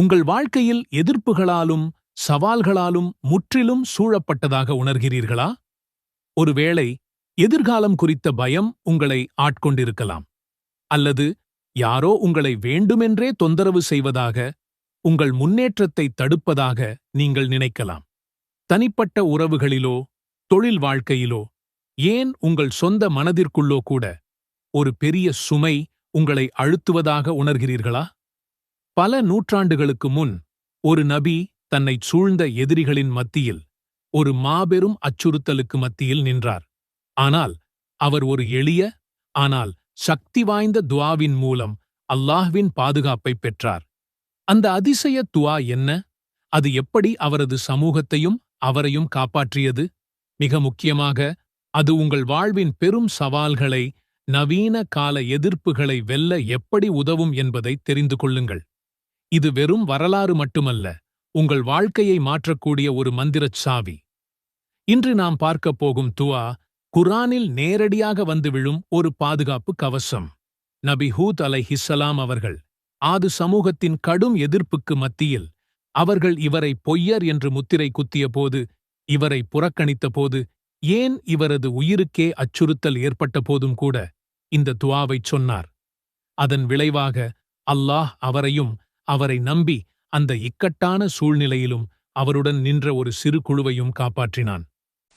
உங்கள் வாழ்க்கையில் எதிர்ப்புகளாலும் சவால்களாலும் முற்றிலும் சூழப்பட்டதாக உணர்கிறீர்களா? ஒருவேளை எதிர்காலம் குறித்த பயம் உங்களை ஆட்கொண்டிருக்கலாம். அல்லது யாரோ உங்களை வேண்டுமென்றே தொந்தரவு செய்வதாக உங்கள் முன்னேற்றத்தை தடுப்பதாக நீங்கள் நினைக்கலாம். தனிப்பட்ட உறவுகளிலோ தொழில் வாழ்க்கையிலோ ஏன் உங்கள் சொந்த மனதிற்குள்ளோ கூட ஒரு பெரிய சுமை உங்களை அழுத்துவதாக உணர்கிறீர்களா? பல நூற்றாண்டுகளுக்கு முன் ஒரு நபி தன்னைச் சூழ்ந்த எதிரிகளின் மத்தியில் ஒரு மாபெரும் அச்சுறுத்தலுக்கு மத்தியில் நின்றார். ஆனால் அவர் ஒரு எளிய ஆனால் சக்தி வாய்ந்த துவாவின் மூலம் அல்லாஹ்வின் பாதுகாப்பை பெற்றார். அந்த அதிசய துவா என்ன? அது எப்படி அவரது சமூகத்தையும் அவரையும் காப்பாற்றியது? மிக முக்கியமாக அது உங்கள் வாழ்வின் பெரும் சவால்களை நவீன கால எதிர்ப்புகளை வெல்ல எப்படி உதவும் என்பதை தெரிந்து கொள்ளுங்கள். இது வெறும் வரலாறு மட்டுமல்ல உங்கள் வாழ்க்கையை மாற்றக்கூடிய ஒரு மந்திரச் சாவி. இன்று நாம் பார்க்கப் போகும் துவா குரானில் நேரடியாக வந்து விழும் ஒரு பாதுகாப்பு கவசம். நபி ஹூத் அலை ஹிஸ்ஸலாம் அவர்கள் ஆது சமூகத்தின் கடும் எதிர்ப்புக்கு மத்தியில் அவர்கள் இவரை பொய்யர் என்று முத்திரை குத்தியபோது இவரை புறக்கணித்த போது ஏன் இவரது உயிருக்கே அச்சுறுத்தல் ஏற்பட்ட போதும் கூட இந்த துவாவைச் சொன்னார். அதன் விளைவாக அல்லாஹ் அவரையும் அவரை நம்பி அந்த இக்கட்டான சூழ்நிலையிலும் அவருடன் நின்ற ஒரு சிறு குழுவையும் காப்பாற்றினான்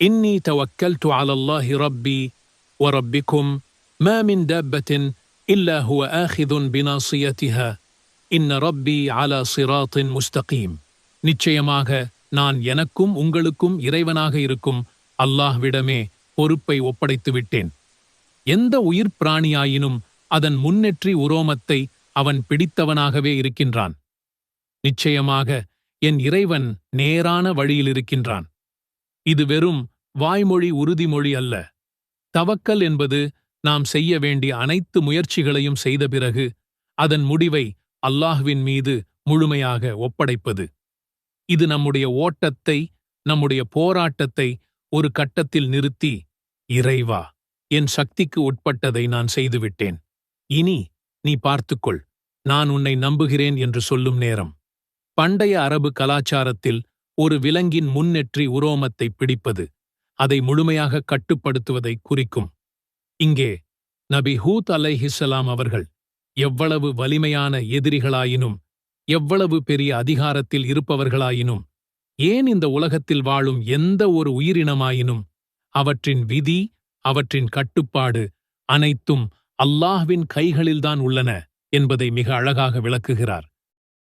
இன்னி توكلت على الله ربي وربكم ما من دابة إلا هو آخذ بناصيتها إن ربي على صراط مستقيم நிச்சயமாக நான் எனக்கும் உங்களுக்கும் இறைவனாக இருக்கும் அல்லாஹ்விடமே பொறுப்பை ஒப்படைத்து விட்டேன் எந்த உயிர் பிராணியாயினும் அதன் முன்னெற்றி உரோமத்தை அவன் பிடித்தவனாகவே இருக்கின்றான். நிச்சயமாக என் இறைவன் நேரான வழியில் இருக்கின்றான். இது வெறும் வாய்மொழி உறுதிமொழி அல்ல. தவக்கல் என்பது நாம் செய்ய வேண்டிய அனைத்து முயற்சிகளையும் செய்த பிறகு அதன் முடிவை அல்லாஹ்வின் மீது முழுமையாக ஒப்படைப்பது. இது நம்முடைய ஓட்டத்தை நம்முடைய போராட்டத்தை ஒரு கட்டத்தில் நிறுத்தி இறைவா என் சக்திக்கு உட்பட்டதை நான் செய்துவிட்டேன். இனி நீ பார்த்துக்கொள் நான் உன்னை நம்புகிறேன் என்று சொல்லும் நேரம். பண்டைய அரபு கலாச்சாரத்தில் ஒரு விலங்கின் முன்னெற்றி உரோமத்தை பிடிப்பது அதை முழுமையாக கட்டுப்படுத்துவதை குறிக்கும். இங்கே நபி ஹூத் அலைஹிஸ்ஸலாம் அவர்கள் எவ்வளவு வலிமையான எதிரிகளாயினும் எவ்வளவு பெரிய அதிகாரத்தில் இருப்பவர்களாயினும் ஏன் இந்த உலகத்தில் வாழும் எந்த ஒரு உயிரினமாயினும் அவற்றின் விதி அவற்றின் கட்டுப்பாடு அனைத்தும் அல்லாஹ்வின் கைகளில்தான் உள்ளன என்பதை மிக அழகாக விளக்குகிறார்.